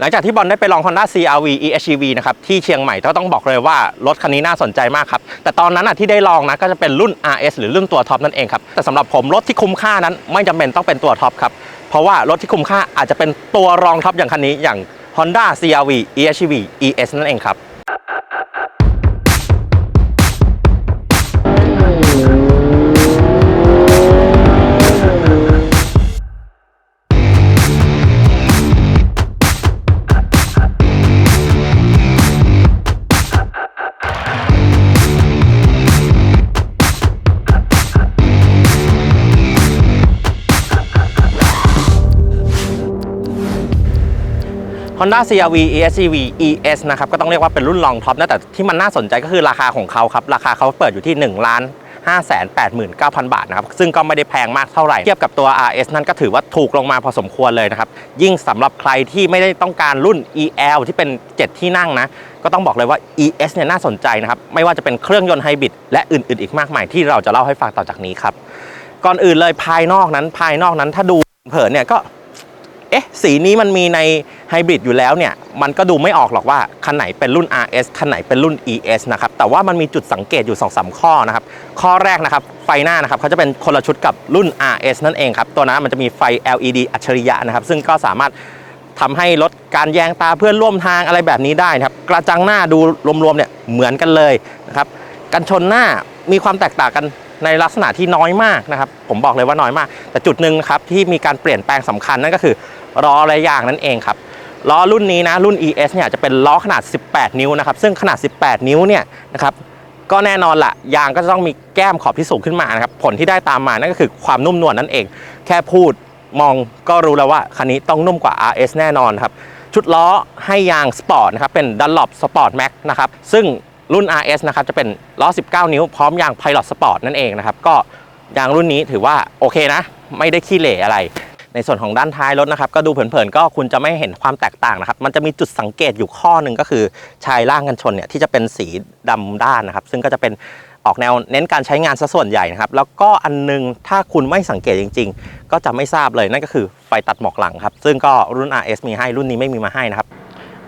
หลังจากที่บอลได้ไปลอง Honda CRV EHEV นะครับที่เชียงใหม่ก็ต้องบอกเลยว่ารถคันนี้น่าสนใจมากครับ แต่ตอนนั้นอะที่ได้ลองนะก็จะเป็นรุ่น RS หรือรุ่นตัวท็อปนั่นเองครับ แต่สำหรับผมรถที่คุ้มค่านั้นไม่จำเป็นต้องเป็นตัวท็อปครับ เพราะว่ารถที่คุ้มค่าอาจจะเป็นตัวรองท็อปอย่างคันนี้อย่าง Honda CRV EHEV ES นั่นเองครับ Honda CRV ESCV ES นะครับก็ต้องเรียกว่าเป็นรุ่นรองท็อปนะแต่ที่มันน่าสนใจก็คือราคาของเขาครับ ราคาเขาเปิดอยู่ที่ 1 ล้าน589,000 บาทนะครับ ซึ่งก็ไม่ได้แพงมากเท่าไหร่ เทียบกับตัว RS นั่นก็ถือว่าถูกลงมาพอสมควรเลยนะครับ ยิ่งสำหรับใครที่ไม่ได้ต้องการรุ่น EL ที่เป็น 7 ที่นั่งนะ ก็ต้องบอกเลยว่า ES เนี่ยน่าสนใจนะครับ ไม่ว่าจะเป็นเครื่องยนต์ไฮบริดและอื่น ๆ อีกมากมายที่เราจะเล่าให้ฟังต่อจากนี้ครับ ก่อนอื่นเลยภายนอกนั้นภายนอกนั้นถ้าดูเผินเนี่ยก็ เอ๊ะสีนี้มันมีในไฮบริดอยู่แล้วเนี่ยมันก็ดูไม่ออกหรอกว่าคันไหนเป็นรุ่น RS คันไหนเป็นรุ่น ES นะครับแต่ว่ามันมีจุดสังเกตอยู่2-3ข้อนะครับข้อแรกนะครับไฟหน้านะครับเขาจะเป็นคนละชุดกับรุ่น RS นั่นเองครับตัวนั้นมันจะมีไฟ LED อัจฉริยะนะครับซึ่งก็สามารถทำให้ลดการแยงตาเพื่อนร่วมทางอะไรแบบนี้ได้นะครับกระจังหน้าดูรวมๆเนี่ยเหมือนกันเลยนะครับกันชนหน้ามีความแตกต่างกันในลักษณะที่น้อยมากนะครับ ผมบอกเลยว่าน้อยมาก แต่จุดหนึ่งครับที่มีการเปลี่ยนแปลงสำคัญนั่นก็คือล้อและยางนั่นเองครับล้อรุ่นนี้นะรุ่น ES เนี่ยจะเป็นล้อขนาด 18 นิ้วนะครับซึ่งขนาด 18 นิ้วเนี่ยนะครับก็แน่นอนละยางก็จะต้องมีแก้มขอบที่สูงขึ้นมานะครับผลที่ได้ตามมานั่นก็คือความนุ่มนวลนั่นเอง แค่พูดมองก็รู้แล้วว่าคันนี้ต้องนุ่มกว่า RS แน่นอนครับชุดล้อให้ยางสปอร์ตนะครับเป็น Dunlop Sport Max นะครับซึ่ง รุ่น RS นะครับจะเป็นล้อ 19 นิ้วพร้อมยาง Pilot Sport นั่นเองนะครับ ก็ยางรุ่นนี้ถือว่าโอเคนะ ไม่ได้ขี้เหร่อะไร ในส่วนของด้านท้ายรถนะครับ ก็ดูเผินๆก็คุณจะไม่เห็นความแตกต่างนะครับ มันจะมีจุดสังเกตอยู่ข้อหนึ่งก็คือชายล่างกันชนเนี่ยที่จะเป็นสีดำด้านนะครับ ซึ่งก็จะเป็นออกแนวเน้นการใช้งานซะส่วนใหญ่นะครับ แล้วก็อันนึงถ้าคุณไม่สังเกตจริง ๆ ก็จะไม่ทราบเลยนั่นก็คือไฟตัดหมอกหลังครับซึ่งก็รุ่น RS มีให้รุ่นนี้ไม่มีมาให้นะครับ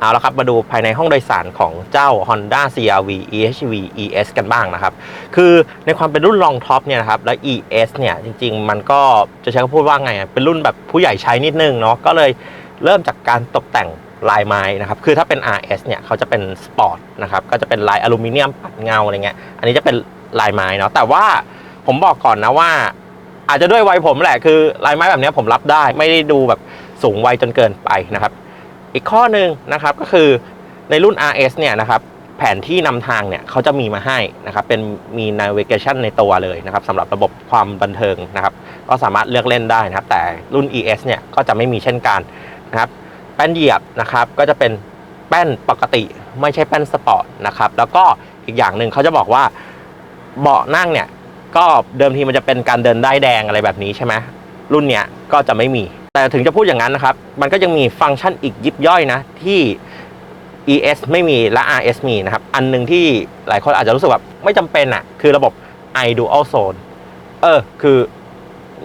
เอาละครับมาดูภายในห้องโดยสารของเจ้า Honda CRV EHV ES กันบ้างนะครับ คือในความเป็นรุ่นรองท็อปเนี่ยนะครับ และ ES เนี่ยจริง ๆ มันก็จะใช้คำพูดว่าไง เป็นรุ่นแบบผู้ใหญ่ใช้นิดนึงเนาะก็เลยเริ่มจากการตกแต่งลายไม้นะครับ คือถ้าเป็น RS เนี่ยเขาจะเป็นสปอร์ตนะครับ ก็จะเป็นลายอลูมิเนียมปัดเงาอะไรเงี้ย อันนี้จะเป็นลายไม้เนาะ แต่ว่าผมบอกก่อนนะว่า อาจจะด้วยวัยผมแหละ คือลายไม้แบบนี้ผมรับได้ ไม่ได้ดูแบบสูงวัยจนเกินไปนะครับ อีกข้อหนึ่งนะครับก็คือในรุ่น RS เนี่ยนะครับแผนที่นำทางเนี่ยเขาจะมีมาให้นะครับเป็นมี navigation ในตัวเลยนะครับสำหรับระบบความบันเทิงนะครับ ก็สามารถเลือกเล่นได้นะครับ แต่รุ่น ES เนี่ยก็จะไม่มีเช่นกันนะครับแป้นเหยียบนะครับก็จะเป็นแป้นปกติไม่ใช่แป้นสปอร์ตนะครับแล้วก็อีกอย่างหนึ่งเขาจะบอกว่าเบาะนั่งเนี่ยก็เดิมทีมันจะเป็นการเดินได้แดงอะไรแบบนี้ใช่ไหมรุ่นเนี้ยก็จะไม่มี แต่ถึงจะพูดอย่างนั้นนะครับ มันก็ยังมีฟังก์ชันอีกยิบย่อยนะ ที่ ES ไม่มีและ RS มีนะครับ อันหนึ่งที่หลายคนอาจจะรู้สึกแบบไม่จำเป็นอะ คือระบบ i dual zone เออ คือ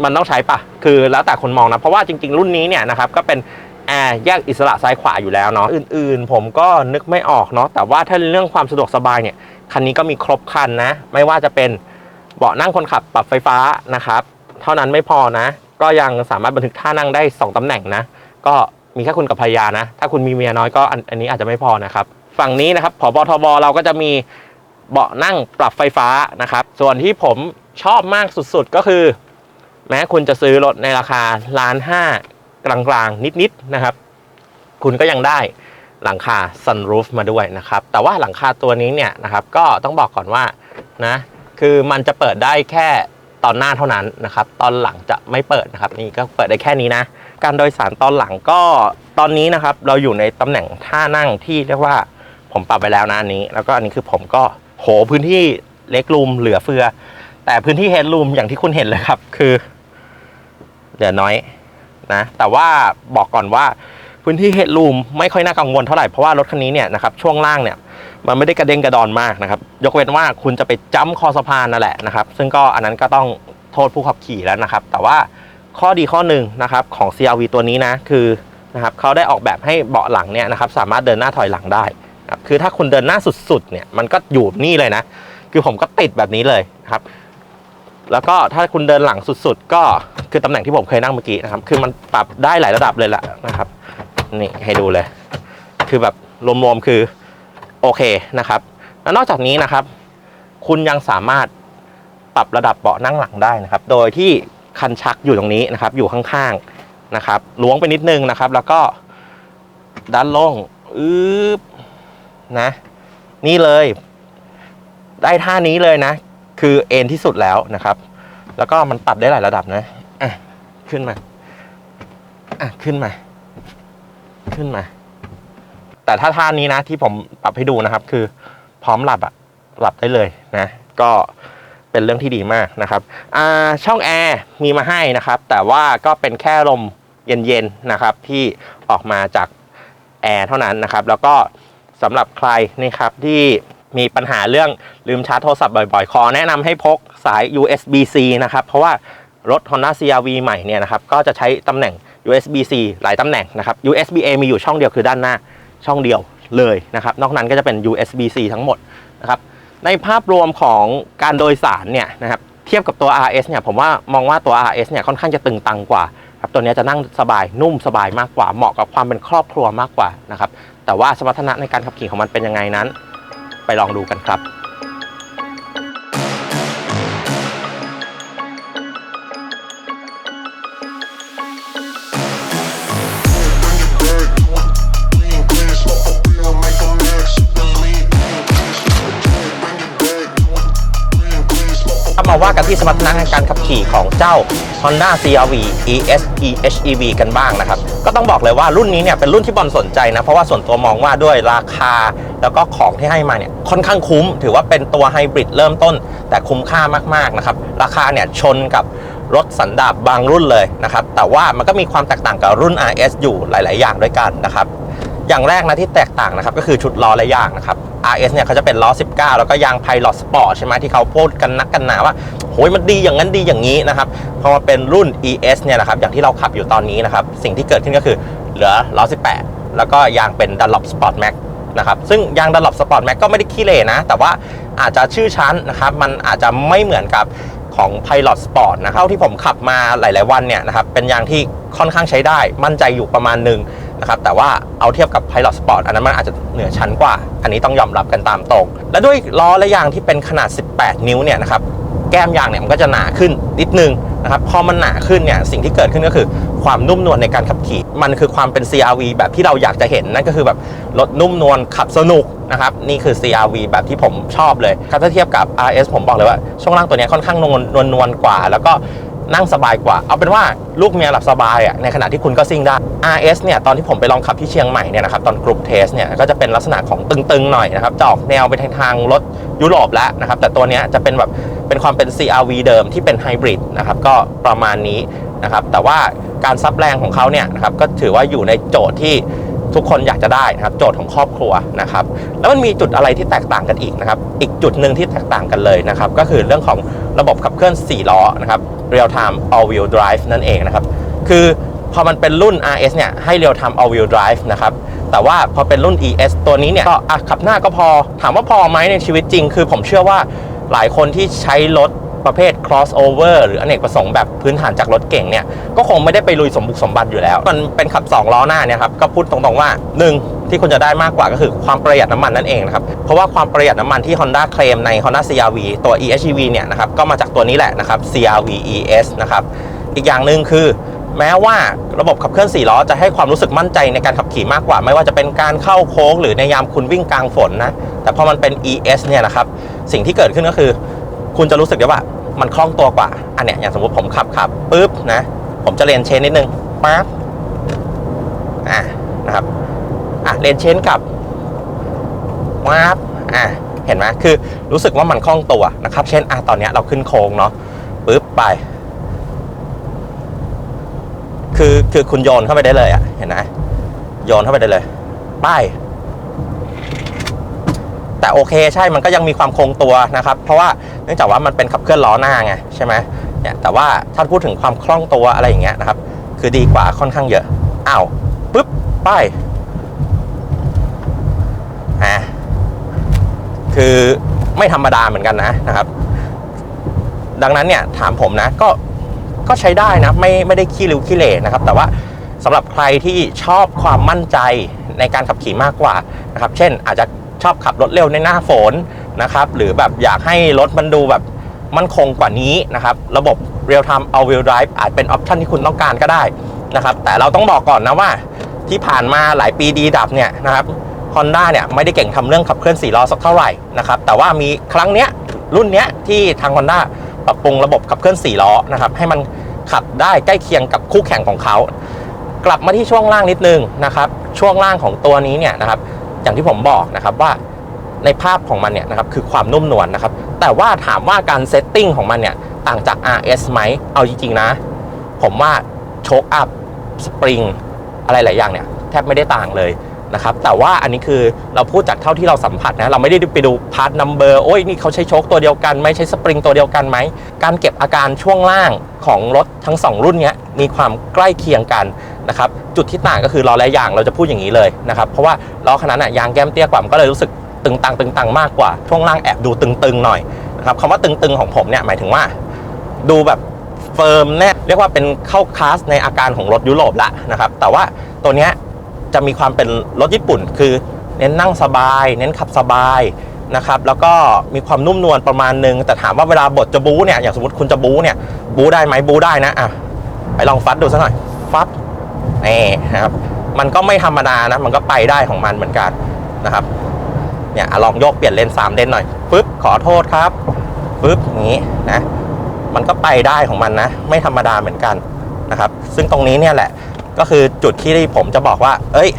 มันต้องใช้ปะคือแล้วแต่คนมองนะ เพราะว่าจริง ๆ รุ่นนี้เนี่ยนะครับ ก็เป็นแอร์แยกอิสระซ้ายขวาอยู่แล้วเนาะ อื่น ๆ ผมก็นึกไม่ออกเนาะ แต่ว่าถ้าเรื่องความสะดวกสบายเนี่ย คันนี้ก็มีครบคันนะ ไม่ว่าจะเป็นเบาะนั่งคนขับปรับไฟฟ้านะครับ เท่านั้นไม่พอนะ ก็ยังสามารถบันทึกท่านั่งได้ 2ตำแหน่งนะ ก็มีแค่คุณกับภรรยานะ ถ้าคุณมีเมียน้อยก็อันนี้อาจจะไม่พอนะครับ ฝั่งนี้นะครับผบทบเราก็จะมีเบาะนั่งปรับไฟฟ้านะครับ ส่วนที่ผมชอบมากสุดๆก็คือ แม้คุณจะซื้อรถในราคาล้านห้ากลางๆ นิดๆนะครับ คุณก็ยังได้หลังคา sunroof มาด้วยนะครับ แต่ว่าหลังคาตัวนี้เนี่ยนะครับ ก็ต้องบอกก่อนว่านะ คือมันจะเปิดได้แค่ ตอนหน้าเท่านั้นนะครับ ตอนหลังจะไม่เปิดนะครับ นี่ก็เปิดได้แค่นี้นะ การโดยสารตอนหลังก็ตอนนี้นะครับ เราอยู่ในตำแหน่งท่านั่งที่เรียกว่าผมปรับไปแล้วนะอันนี้ แล้วก็อันนี้คือผมก็โหพื้นที่เล็กรูมเหลือเฟือ แต่พื้นที่เฮดรูมอย่างที่คุณเห็นเลยครับ คือเหลือน้อยนะ แต่ว่าบอกก่อนว่า พื้นที่เฮดรูมไม่ค่อยน่ากังวลเท่าไหร่เพราะว่ารถคันนี้เนี่ยนะครับช่วงล่างเนี่ยมันไม่ได้กระเด้งกระดอนมากนะครับยกเว้นว่าคุณจะไปจ้ำคอสะพานนั่นแหละนะครับซึ่งก็อันนั้นก็ต้องโทษผู้ขับขี่แล้วนะครับ แต่ว่าข้อดีข้อหนึ่งนะครับของ CRV ตัวนี้นะคือนะครับเขาได้ออกแบบให้เบาะหลังเนี่ยนะครับสามารถเดินหน้าถอยหลังได้ครับคือถ้าคุณเดินหน้าสุดๆเนี่ยมันก็อยู่นี่เลยนะ คือผมก็ติดแบบนี้เลยครับ แล้วก็ถ้าคุณเดินหลังสุดๆ ก็คือตำแหน่งที่ผมเคยนั่งเมื่อกี้นะครับ คือมันปรับได้หลายระดับเลยแหละนะครับ นี่ให้ดูเลย คือแบบรวมๆคือโอเคนะครับ แล้วนอกจากนี้นะครับ คุณยังสามารถปรับระดับเบาะนั่งหลังได้นะครับ โดยที่คันชักอยู่ตรงนี้นะครับ อยู่ข้างๆนะครับล้วงไปนิดนึงนะครับ แล้วก็ด้านล่างอืบนะ นี่เลย ได้ท่านี้เลยนะ คือเอ็นที่สุดแล้วนะครับ แล้วก็มันปรับได้หลายระดับนะอะขึ้นมาอะขึ้นมา ขึ้นมา แต่ถ้าท่านี้นะที่ผมปรับให้ดูนะครับ คือพร้อมหลับอะหลับได้เลยนะ ก็เป็นเรื่องที่ดีมากนะครับช่องแอร์มีมาให้นะครับ แต่ว่าก็เป็นแค่ลมเย็นๆนะครับ ที่ออกมาจากแอร์เท่านั้นนะครับ แล้วก็สำหรับใครนะครับที่มีปัญหาเรื่องลืมชาร์จโทรศัพท์บ่อยๆ ขอแนะนำให้พกสาย USB-C นะครับ เพราะว่ารถ Honda CR-V ใหม่เนี่ยนะครับ ก็จะใช้ตำแหน่ง USB-C หลายตำแหน่งนะครับ USB-A มีอยู่ช่องเดียวคือด้านหน้าช่องเดียวเลยนะครับ นอกนั้นก็จะเป็น USB-C ทั้งหมดนะครับในภาพรวมของการโดยสารเนี่ยนะครับเทียบกับตัว RS เนี่ยผมว่ามองว่าตัว RS เนี่ยค่อนข้างจะตึงตังกว่าครับตัวนี้จะนั่งสบายนุ่มสบายมากกว่า เหมาะกับความเป็นครอบครัวมากกว่านะครับแต่ว่าสมรรถนะในการขับขี่ของมันเป็นยังไงนั้น ไปลองดูกันครับ ว่ากันที่สมรรถนะในการขับขี่ของเจ้า Honda CR-V ES EHEV กันบ้างนะครับ ก็ต้องบอกเลยว่ารุ่นนี้เนี่ยเป็นรุ่นที่บอลสนใจนะ เพราะว่าส่วนตัวมองว่าด้วยราคาแล้วก็ของที่ให้มาเนี่ยค่อนข้างคุ้ม ถือว่าเป็นตัวไฮบริดเริ่มต้น แต่คุ้มค่ามากๆนะครับ ราคาเนี่ยชนกับรถสันดาปบางรุ่นเลยนะครับ แต่ว่ามันก็มีความแตกต่างกับรุ่น RS อยู่หลาย ๆ อย่างด้วยกันนะครับ อย่างแรกนะที่แตกต่างนะครับก็คือชุดล้อและยางนะครับ RS เนี่ยเขาจะเป็นล้อ 19 แล้วก็ยาง Pilot Sport ใช่ไหมที่เขาพูดกันนักกันหนาว่าโอ้ยมันดีอย่างนั้นดีอย่างนี้นะครับพอมาเป็นรุ่น ES เนี่ยนะครับอย่างที่เราขับอยู่ตอนนี้นะครับสิ่งที่เกิดขึ้นก็คือเหลือล้อ 18 แล้วก็ยางเป็น Dunlop Sport Max นะครับซึ่งยาง Dunlop Sport Max ก็ไม่ได้ขี้เหร่นะ แต่ว่าอาจจะชื่อชั้นนะครับมันอาจจะไม่เหมือนกับของ Pilot Sport นะครับเท่าที่ผมขับมาหลาย ๆ วันเนี่ยนะครับเป็นยางที่ค่อนข้างใช้ได้มั่นใจอยู่ประมาณหนึ่ง นะครับแต่ว่าเอาเทียบกับ Pilot Sport อันนั้นมันอาจจะเหนือชั้นกว่า อันนี้ต้องยอมรับกันตามตรง และด้วยล้อและยางที่เป็นขนาด 18 นิ้วเนี่ยนะครับแก้มยางเนี่ยมันก็จะหนาขึ้นนิดนึงนะครับพอมันหนาขึ้นเนี่ยสิ่งที่เกิดขึ้นก็คือความนุ่มนวลในการขับขี่ มันคือความเป็น CRV แบบที่เราอยากจะเห็นนั่นก็คือแบบรถนุ่มนวลขับสนุกนะครับนี่คือ CRV แบบที่ผมชอบเลยถ้าเทียบกับ RS ผมบอกเลยว่าช่วงล่างตัวเนี้ยค่อนข้างนวลนวลนวลกว่า แล้วก็ นั่งสบายกว่า เอาเป็นว่าลูกเมียหลับสบายอะในขณะที่คุณก็ซิ่งได้ RS เนี่ยตอนที่ผมไปลองขับที่เชียงใหม่เนี่ยนะครับตอนกรุ๊ปเทสเนี่ยก็จะเป็นลักษณะของตึงๆหน่อยนะครับจะออกแนวไปทางทางรถยุโรปแล้วนะครับแต่ตัวเนี้ยจะเป็นแบบเป็นความเป็น CRV เดิมที่เป็นไฮบริดนะครับก็ประมาณนี้นะครับแต่ว่าการซับแรงของเขาเนี่ยนะครับก็ถือว่าอยู่ในโจทย์ที่ ทุกคนอยากจะได้นะครับโจทย์ของครอบครัวนะครับ แล้วมันมีจุดอะไรที่แตกต่างกันอีกนะครับ อีกจุดหนึ่งที่แตกต่างกันเลยนะครับ ก็คือเรื่องของระบบขับเคลื่อน 4 ล้อนะครับ real time all wheel drive นั่นเองนะครับ คือพอมันเป็นรุ่น RS เนี่ยให้ real time all wheel drive นะครับแต่ว่าพอเป็นรุ่น ES ตัวนี้เนี่ยก็ขับหน้าก็พอถามว่าพอไหมในชีวิตจริง คือผมเชื่อว่าหลายคนที่ใช้รถ ประเภท crossover หรืออเนกประสงค์แบบพื้นฐานจากรถเก่งเนี่ย ก็คงไม่ได้ไปลุยสมบุกสมบัติอยู่แล้ว มันเป็นขับ 2 ล้อหน้าเนี่ยครับ ก็พูดตรงๆว่า 1 ที่คุณจะได้มากกว่าก็คือความประหยัดน้ำมันนั่นเองนะครับ เพราะว่าความประหยัดน้ำมันที่ Honda เคลมใน Honda CRV ตัว EHEV เนี่ยนะครับก็มาจากตัวนี้แหละนะครับ CRV ES นะครับอีกอย่างหนึ่งคือแม้ว่าระบบขับเคลื่อน4ล้อจะให้ความรู้สึกมั่นใจในการขับขี่มากกว่า ไม่ว่าจะเป็นการเข้าโค้งหรือในยามคุณวิ่งกลางฝนนะแต่พอมันเป็น ES เนี่ยนะครับสิ่งที่เกิดขึ้นก็คือ คุณจะรู้สึกได้ว่ามันคล่องตัวกว่า อันเนี้ยอย่างสมมติผมขับขับปุ๊บนะ ผมจะเลนเชนนิดนึงปั๊บอะนะครับอะเลนเชนกับปั๊บอะเห็นไหมคือรู้สึกว่ามันคล่องตัวนะครับ เช่นอะตอนเนี้ยเราขึ้นโค้งเนาะปุ๊บไป คือคือคุณโยนเข้าไปได้เลยอะเห็นไหมโยนเข้าไปได้เลยไป้าย แต่โอเคใช่มันก็ยังมีความคงตัวนะครับ เพราะว่าเนื่องจากว่ามันเป็นขับเคลื่อนล้อหน้าไงใช่ไหมเนี่ยแต่ว่าถ้าพูดถึงความคล่องตัวอะไรอย่างเงี้ยนะครับ คือดีกว่าค่อนข้างเยอะอ้าวปุ๊บไปอะคือไม่ธรรมดาเหมือนกันนะนะครับ ดังนั้นเนี่ยถามผมนะก็ก็ใช้ได้นะไม่ไม่ได้ขี้ริ้วขี้เหร่นะครับ แต่ว่าสำหรับใครที่ชอบความมั่นใจในการขับขี่มากกว่านะครับ เช่นอาจจะ ชอบขับรถเร็วในหน้าฝนนะครับ หรือแบบอยากให้รถมันดูแบบมั่นคงกว่านี้นะครับ ระบบ Real Time All Wheel Drive อาจเป็นออปชันที่คุณต้องการก็ได้นะครับ แต่เราต้องบอกก่อนนะว่าที่ผ่านมาหลายปีดีดับเนี่ยนะครับ Honda เนี่ยไม่ได้เก่งทำเรื่องขับเคลื่อน4ล้อสักเท่าไหร่นะครับแต่ว่ามีครั้งเนี้ยรุ่นเนี้ยที่ทาง Honda ปรับปรุงระบบขับเคลื่อน4ล้อนะครับให้มันขับได้ใกล้เคียงกับคู่แข่งของเขา กลับมาที่ช่วงล่างนิดนึงนะครับช่วงล่างของตัวนี้เนี่ยนะครับ อย่างที่ผมบอกนะครับว่าในภาพของมันเนี่ยนะครับคือความนุ่มนวลนะครับ แต่ว่าถามว่าการเซตติ้งของมันเนี่ยต่างจาก RS ไหมเอาจริงๆนะ ผมว่าโชคอัพสปริงอะไรหลายอย่างเนี่ยแทบไม่ได้ต่างเลยนะครับแต่ว่าอันนี้คือเราพูดจากเท่าที่เราสัมผัสนะเราไม่ได้ไปดูพาร์ทนัมเบอร์โอ้ยนี่เขาใช้โชคตัวเดียวกันไหมใช้สปริงตัวเดียวกันไหมการเก็บอาการช่วงล่างของรถทั้ง 2 รุ่นนี้มีความใกล้เคียงกันนะครับ จุดที่ต่างก็คือล้อและยางเราจะพูดอย่างนี้เลยนะครับเพราะว่าล้อขนาดน่ะยางแก้มเตี้ยกว่ามันก็เลยรู้สึกตึงตังตึงตังมากกว่าช่วงล่างแอบดูตึงๆหน่อยนะครับคำว่าตึงๆของผมเนี่ยหมายถึงว่า ดูแบบเฟิร์มแน่เรียกว่าเป็นเข้าคลาสในอาการของรถยุโรปละนะครับแต่ว่าตัวเนี้ยจะมีความเป็นรถญี่ปุ่น คือเน้นนั่งสบาย เน้นขับสบายนะครับแล้วก็มีความนุ่มนวลประมาณนึง แต่ถามว่าเวลาบทจะบู๊เนี่ยอย่างสมมติคุณจะบู๊เนี่ยบู๊ได้ไหมบู๊ได้นะอะไปลองฟัดดูสักหน่อยฟัด นี่นะครับ มันก็ไม่ธรรมดานะ มันก็ไปได้ของมันเหมือนกันนะครับ เนี่ยอลองโยกเปลี่ยนเลน3เลนหน่อยปึ๊บขอโทษครับปึ๊บอย่างนี้นะ มันก็ไปได้ของมันนะ ไม่ธรรมดาเหมือนกันนะครับ ซึ่งตรงนี้เนี่ยแหละก็คือจุดที่ผมจะบอกว่า เอ้ย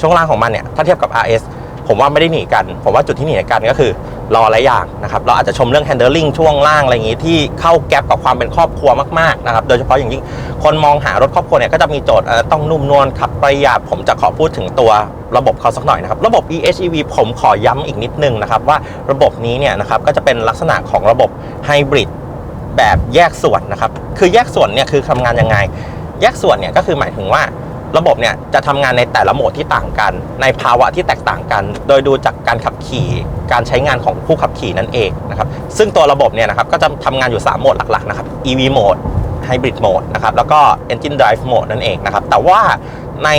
ช่วงล่างของมันเนี่ย ถ้าเทียบกับ RS ผมว่าไม่ได้หนีกัน ผมว่าจุดที่หนีกันก็คือ รอหลายอย่างนะครับเราอาจจะชมเรื่อง handling ช่วงล่างอะไรอย่างงี้ที่เข้าแก๊ปกับความเป็นครอบครัวมากๆนะครับโดยเฉพาะอย่างยิ่งคนมองหารถครอบครัวเนี่ยก็จะมีโจทย์ต้องนุ่มนวลขับประหยัดผมจะขอพูดถึงตัวระบบเขาสักหน่อยนะครับระบบ EHEV ผมขอย้ำอีกนิดนึงนะครับว่าระบบนี้เนี่ยนะครับก็จะเป็นลักษณะของระบบไฮบริดแบบแยกส่วนนะครับคือแยกส่วนเนี่ยคือทำงานยังไง แยกส่วนเนี่ยก็คือหมายถึงว่า ระบบเนี่ยจะทำงานในแต่ละโหมดที่ต่างกัน ในภาวะที่แตกต่างกัน โดยดูจากการขับขี่การใช้งานของผู้ขับขี่นั่นเองนะครับซึ่งตัวระบบเนี่ยนะครับก็จะทำงานอยู่ 3 โหมดหลักๆนะครับ EV mode Hybrid mode นะครับแล้วก็ Engine Drive mode นั่นเองนะครับแต่ว่าใน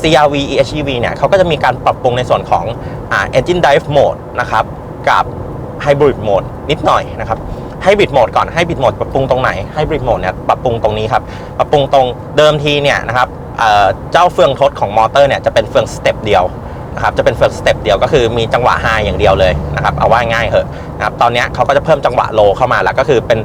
CRV EHEV เนี่ยเขาก็จะมีการปรับปรุงในส่วนของอ่า Engine Drive mode นะครับกับ Hybrid mode นิดหน่อยนะครับให้บิดโหมดก่อนให้บิดโหมดปรับปรุงตรงไหนให้บิดโหมดเนี่ยปรับปรุงตรงนี้ครับปรับปรุงตรงเดิมทีเนี่ยนะครับ เจ้าเฟืองทดของมอเตอร์เนี่ยจะเป็นเฟืองสเต็ปเดียวนะครับจะเป็นเฟืองสเต็ปเดียวก็คือมีจังหวะไฮอย่างเดียวเลยนะครับเอาว่าง่ายเหอะนะครับตอนนี้เขาก็จะเพิ่มจังหวะโลเข้ามาแล้วก็คือเป็น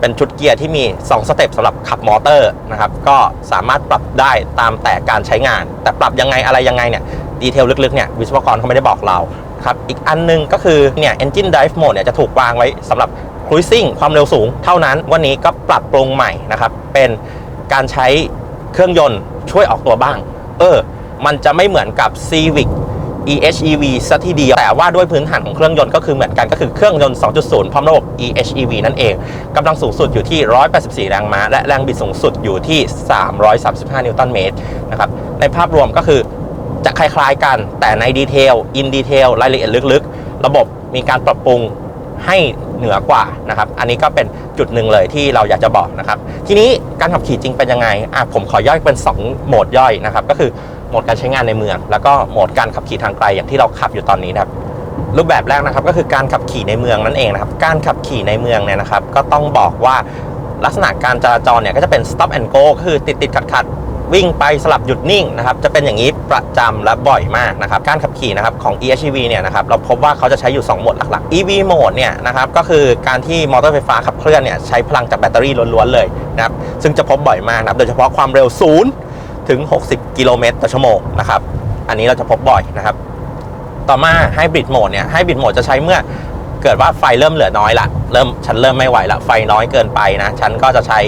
เป็นชุดเกียร์ที่มี 2 สเต็ปสำหรับขับมอเตอร์นะครับก็สามารถปรับได้ตามแต่การใช้งาน แต่ปรับยังไงอะไรยังไงเนี่ยดีเทลลึกๆเนี่ยวิศวกรเขาไม่ได้บอกเราครับอีกอันนึงก็คือเนี่ย engine drive mode เนี่ยจะถูกวางไว้สำหรับ cruising ความเร็วสูงเท่านั้น วันนี้ก็ปรับปรุงใหม่นะครับ เป็นการใช้เครื่องยนต์ ช่วยออกตัวบ้าง เออ มันจะไม่เหมือนกับ Civic EHEV ซะทีเดียวแต่ว่าด้วยพื้นฐานของเครื่องยนต์ก็คือเหมือนกันก็คือเครื่องยนต์ 2.0 พร้อมระบบ EHEV นั่นเองกำลังสูงสุดอยู่ที่ 184 แรงม้า และแรงบิดสูงสุดอยู่ที่ 335 นิวตันเมตรนะครับในภาพรวมก็คือจะคล้ายๆกันแต่ในดีเทลอินดีเทลรายละเอียดลึกๆ ระบบมีการปรับปรุง ให้เหนือกว่านะครับ อันนี้ก็เป็นจุดหนึ่งเลยที่เราอยากจะบอกนะครับ ทีนี้การขับขี่จริงเป็นยังไงอะผมขอย่อยเป็น 2 โหมดย่อยนะครับ ก็คือโหมดการใช้งานในเมือง แล้วก็โหมดการขับขี่ทางไกลอย่างที่เราขับอยู่ตอนนี้นะครับรูปแบบแรกนะครับก็คือการขับขี่ในเมืองนั่นเองนะครับ การขับขี่ในเมืองเนี่ยนะครับ ก็ต้องบอกว่าลักษณะการจราจรเนี่ยก็จะเป็น stop and go ก็คือติดติดขัดขัด วิ่งไปสลับหยุดนิ่งนะครับจะเป็นอย่างนี้ประจำและบ่อยมากนะครับการขับขี่นะครับของ EHEV เนี่ยนะครับเราพบว่าเขาจะใช้อยู่ 2 โหมดหลักๆ EV โหมดเนี่ยนะครับก็คือการที่มอเตอร์ไฟฟ้าขับเคลื่อนเนี่ยใช้พลังจากแบตเตอรี่ล้วนๆเลยนะครับซึ่งจะพบบ่อยมากนะครับโดยเฉพาะความเร็วศูนย์ถึง 60 กิโลเมตรต่อชั่วโมงนะครับอันนี้เราจะพบบ่อยนะครับต่อมาไฮบริดโหมดเนี่ยไฮบริดโหมดจะใช้เมื่อ เกิดว่าไฟเริ่มเหลือน้อยละเริ่มฉันเริ่มไม่ไหวละไฟน้อยเกินไปนะ ฉันก็จะใช้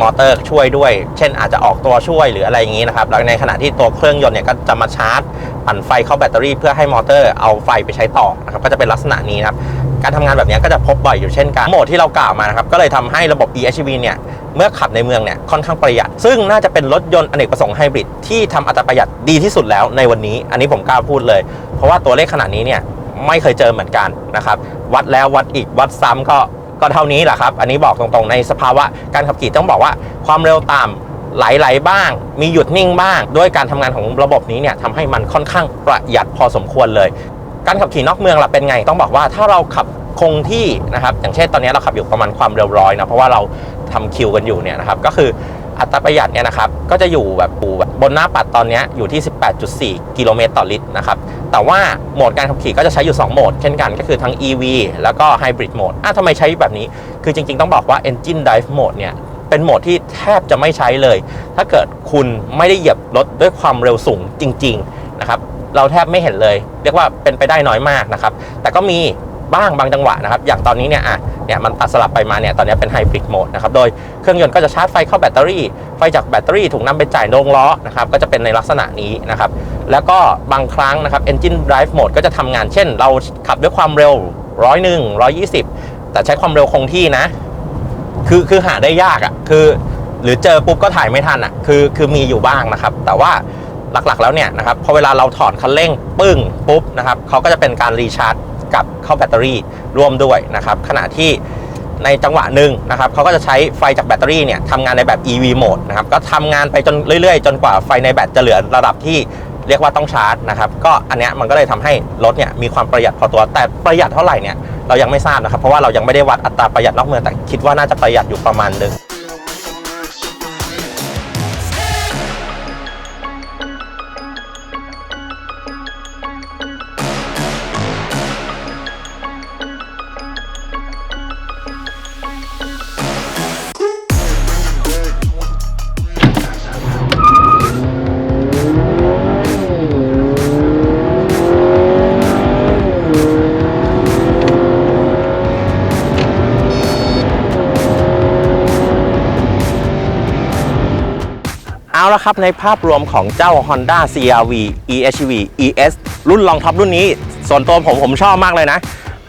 มอเตอร์ช่วยด้วย เช่นอาจจะออกตัวช่วยหรืออะไรอย่างนี้นะครับแล้วในขณะที่ตัวเครื่องยนต์เนี่ยก็จะมาชาร์จ ปั่นไฟเข้าแบตเตอรี่เพื่อให้มอเตอร์เอาไฟไปใช้ต่อนะครับก็จะเป็นลักษณะนี้นะครับการทำงานแบบนี้ก็จะพบบ่อยอยู่เช่นกันโหมดที่เรากล่าวมานะครับก็เลยทำให้ระบบ e-hv เนี่ยเมื่อขับในเมืองเนี่ยค่อนข้างประหยัด ซึ่งน่าจะเป็นรถยนต์อเนกประสงค์ไฮบริดที่ทำอัตราประหยัดดีที่สุดแล้วในวันนี้ อันนี้ผมกล้าพูดเลย เพราะว่าตัวเลขขนาดนี้เนี่ย ไม่เคยเจอเหมือนกันนะครับ วัดแล้ววัดอีกวัดซ้ำก็ก็เท่านี้แหละครับ อันนี้บอกตรงๆในสภาวะการขับขี่ต้องบอกว่าความเร็วต่ำไหลๆบ้าง มีหยุดนิ่งบ้างด้วยการทำงานของระบบนี้เนี่ยทำให้มันค่อนข้างประหยัดพอสมควรเลย การขับขี่นอกเมืองล่ะเป็นไง ต้องบอกว่าถ้าเราขับคงที่นะครับ อย่างเช่นตอนนี้เราขับอยู่ประมาณความเร็วร้อยนะเพราะว่าเราทำคิวกันอยู่เนี่ยนะครับก็คือ อัตราประหยัดเนี่ยนะครับก็จะอยู่แบบบนหน้าปัดตอนนี้อยู่ที่ 18.4 กิโลเมตรต่อลิตรนะครับแต่ว่าโหมดการขับขี่ก็จะใช้อยู่ 2 โหมด เช่นกันก็คือทั้ง EV แล้วก็ Hybrid Mode อะทำไมใช้แบบนี้ คือจริง ๆ ต้องบอกว่า Engine Drive Mode เนี่ยเป็นโหมดที่แทบจะไม่ใช้เลย ถ้าเกิดคุณไม่ได้เหยียบรถด้วยความเร็วสูงจริง ๆ นะครับ เราแทบไม่เห็นเลย เรียกว่าเป็นไปได้น้อยมากนะครับ แต่ก็มี บ้างบางจังหวะนะครับ อย่างตอนนี้เนี่ยอะเนี่ยมันตัดสลับไปมาเนี่ยตอนนี้เป็นไฮบริดโหมดนะครับ โดยเครื่องยนต์ก็จะชาร์จไฟเข้าแบตเตอรี่ ไฟจากแบตเตอรี่ถูกนำไปจ่ายลงล้อนะครับ ก็จะเป็นในลักษณะนี้นะครับ แล้วก็บางครั้งนะครับ Engine Drive Mode ก็จะทำงานเช่น เราขับด้วยความเร็วร้อยหนึ่งร้อยี่สิบแต่ใช้ความเร็วคงที่นะ คือคือหาได้ยากอะ่ะคือ หรือเจอปุ๊บก็ถ่ายไม่ทันอะ่ะคือคือมีอยู่บ้างนะครับ แต่ว่าหลักๆแล้วเนี่ยนะครับพอเวลาเราถอดคันเร่งปึ้งปุ๊บนะครับเขาก็จะเป็นการรีชาร์จ กับเข้าแบตเตอรี่ร่วมด้วยนะครับขณะที่ในจังหวะหนึ่งนะครับเขาก็จะใช้ไฟจากแบตเตอรี่เนี่ยทำงานในแบบ EV โหมดนะครับก็ทำงานไปจนเรื่อยๆ จนกว่าไฟในแบตจะเหลือระดับที่เรียกว่าต้องชาร์จนะครับก็อันเนี้ยมันก็เลยทำให้รถเนี่ยมีความประหยัดพอตัวแต่ประหยัดเท่าไหร่เนี่ยเรายังไม่ทราบนะครับเพราะว่าเรายังไม่ได้วัดอัตราประหยัดนอกเมืองแต่คิดว่าน่าจะประหยัดอยู่ประมาณหนึ่ง แล้วครับในภาพรวมของเจ้า Honda CRV EHV ES รุ่นรองท็อปรุ่นนี้ ส่วนตัวผมผมชอบมากเลยนะ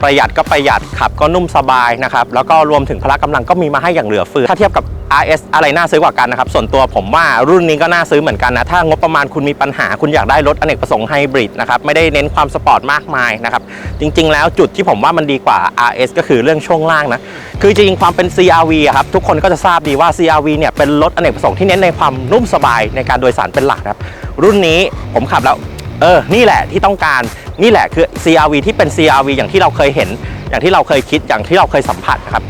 ประหยัดก็ประหยัดขับก็นุ่มสบายนะครับแล้วก็รวมถึงพละกำลังก็มีมาให้อย่างเหลือเฟือถ้าเทียบกับ RS อะไรน่าซื้อกว่ากันนะครับส่วนตัวผมว่ารุ่นนี้ก็น่าซื้อเหมือนกันนะถ้างบประมาณคุณมีปัญหาคุณอยากได้รถอเนกประสงค์ไฮบริดนะครับไม่ได้เน้นความสปอร์ตมากมายนะครับจริง ๆ แล้วจุดที่ผมว่ามันดีกว่า RS ก็คือเรื่องช่วงล่างนะคือจริงๆความเป็น CRV ครับทุกคนก็จะทราบดีว่า CRV เนี่ยเป็นรถอเนกประสงค์ที่เน้นในความนุ่มสบายในการโดยสารเป็นหลักครับรุ่นนี้ผมขับแล้ว เออ นี่แหละที่ต้องการ นี่แหละคือ CRV ที่เป็น CRV อย่างที่เราเคยเห็น อย่างที่เราเคยคิด อย่างที่เราเคยสัมผัสนะครับ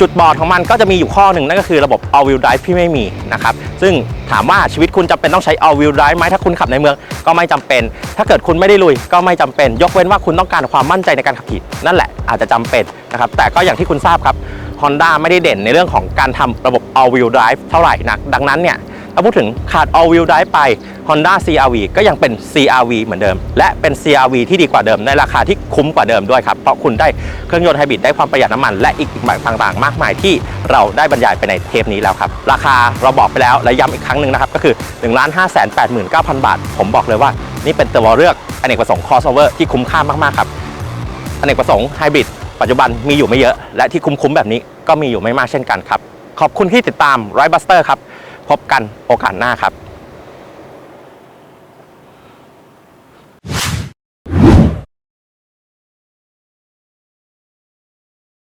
จุดบอดของมันก็จะมีอยู่ข้อหนึ่งนั่นก็คือระบบ all wheel drive ที่ไม่มีนะครับ ซึ่งถามว่าชีวิตคุณจำเป็นต้องใช้ all wheel drive ไหมถ้าคุณขับในเมืองก็ไม่จำเป็น ถ้าเกิดคุณไม่ได้ลุยก็ไม่จำเป็น ยกเว้นว่าคุณต้องการความมั่นใจในการขับขี่ นั่นแหละอาจจะจำเป็นนะครับ แต่ก็อย่างที่คุณทราบครับ Honda ไม่ได้เด่นในเรื่องของการทำระบบ all wheel drive เท่าไหร่นัก ดังนั้นเนี่ย ถ้าพูดถึงขาด all wheel drive ไป Honda CRV ก็ยังเป็น CRV เหมือนเดิม และเป็น CRV ที่ดีกว่าเดิมในราคาที่คุ้มกว่าเดิมด้วยครับ เพราะคุณได้เครื่องยนต์ไฮบริดได้ความประหยัดน้ำมันและอีกต่างๆ มากมายที่เราได้บรรยายไปในเทปนี้แล้วครับ ราคาเราบอกไปแล้วและย้ำอีกครั้งหนึ่งนะครับก็คือ1 5 8 9 0 0 0 บาท ผมบอกเลยว่านี่เป็นตัวเลือกอเนกประสงค์ crossover ที่คุ้มค่ามากๆครับอเนกประสงค์ไฮบริดปัจจุบันมีอยู่ไม่เยอะ และที่คุ้มๆแบบนี้ก็มีอยู่ไม่มากเช่นกันครับขอบคุณที่ติดตามไรบัสเตอร์ครับ พบกันโอกาสหน้าครับ